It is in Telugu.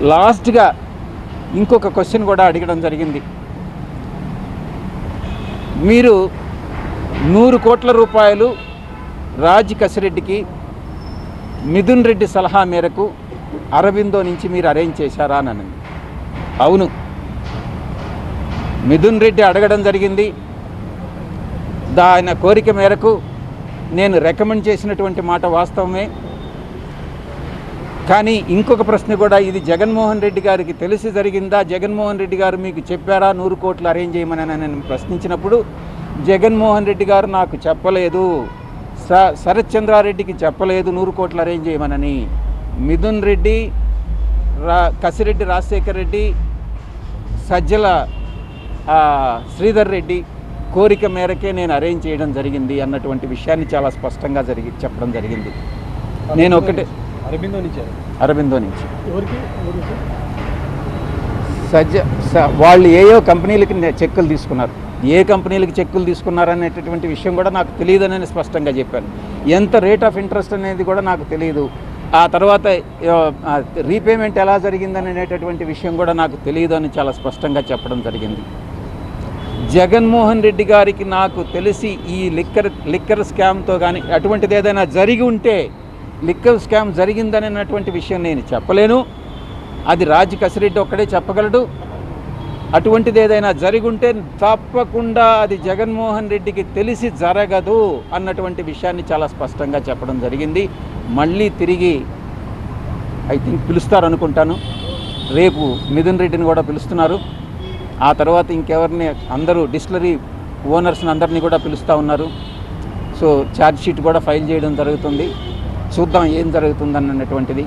లాస్ట్గా ఇంకొక క్వశ్చన్ కూడా అడగడం జరిగింది. మీరు నూరు కోట్ల రూపాయలు రాజ్ కసిరెడ్డికి మిథున్ రెడ్డి సలహా మేరకు అరవిందో నుంచి మీరు అరేంజ్ చేశారా అని అన్నది. అవును. మిథున్ రెడ్డి అడగడం జరిగింది. దాని కోరిక మేరకు నేను రికమెండ్ చేసినటువంటి మాట వాస్తవమే. కానీ ఇంకొక ప్రశ్న కూడా ఇది జగన్మోహన్ రెడ్డి గారికి తెలిసి జరిగిందా? జగన్మోహన్ రెడ్డి గారు మీకు చెప్పారా? నూరు కోట్లు అరేంజ్ చేయమని నేను ప్రశ్నించినప్పుడు జగన్మోహన్ రెడ్డి గారు నాకు చెప్పలేదు. స శరత్ చంద్రారెడ్డికి చెప్పలేదు నూరు కోట్లు అరేంజ్ చేయమనని. మిథున్ రెడ్డి రా కసిరెడ్డి రాజశేఖర్ రెడ్డి సజ్జల శ్రీధర్ రెడ్డి కోరిక మేరకే నేను అరేంజ్ చేయడం జరిగింది అన్నటువంటి విషయాన్ని చాలా స్పష్టంగా జరిగి చెప్పడం జరిగింది. నేను ఒకటే అరబిందో నుంచి సజ్జ వాళ్ళు ఏయో కంపెనీలకి చెక్కులు తీసుకున్నారు. ఏ కంపెనీలకి చెక్కులు తీసుకున్నారు అనేటటువంటి విషయం కూడా నాకు తెలియదని స్పష్టంగా చెప్పాను ఎంత రేట్ ఆఫ్ ఇంట్రెస్ట్ అనేది కూడా నాకు తెలియదు ఆ తర్వాత రీపేమెంట్ ఎలా జరిగిందని అనేటటువంటి విషయం కూడా నాకు తెలియదు అని చాలా స్పష్టంగా చెప్పడం జరిగింది. జగన్మోహన్ రెడ్డి గారికి నాకు తెలిసి ఈ లిక్కర్ లిక్కర్ స్కామ్తో కానీ అటువంటిది ఏదైనా జరిగి ఉంటే లిక్కర్ స్కామ్ జరిగిందనేటువంటి విషయం నేను చెప్పలేను. అది రాజ్ కసిరెడ్డి ఒక్కడే చెప్పగలడు. అటువంటిది ఏదైనా జరిగి ఉంటే తప్పకుండా అది జగన్మోహన్ రెడ్డికి తెలిసి జరగదు అన్నటువంటి విషయాన్ని చాలా స్పష్టంగా చెప్పడం జరిగింది. మళ్ళీ తిరిగి ఐ థింక్ పిలుస్తారు అనుకుంటాను రేపు మిథున్ రెడ్డిని కూడా పిలుస్తున్నారు. ఆ తర్వాత ఇంకెవరిని అందరూ డిస్టిలరీ ఓనర్స్ని అందరినీ కూడా పిలుస్తూ ఉన్నారు. సో ఛార్జ్ షీట్ కూడా ఫైల్ చేయడం జరుగుతుంది. చూద్దాం ఏం జరుగుతుందన్నటువంటిది.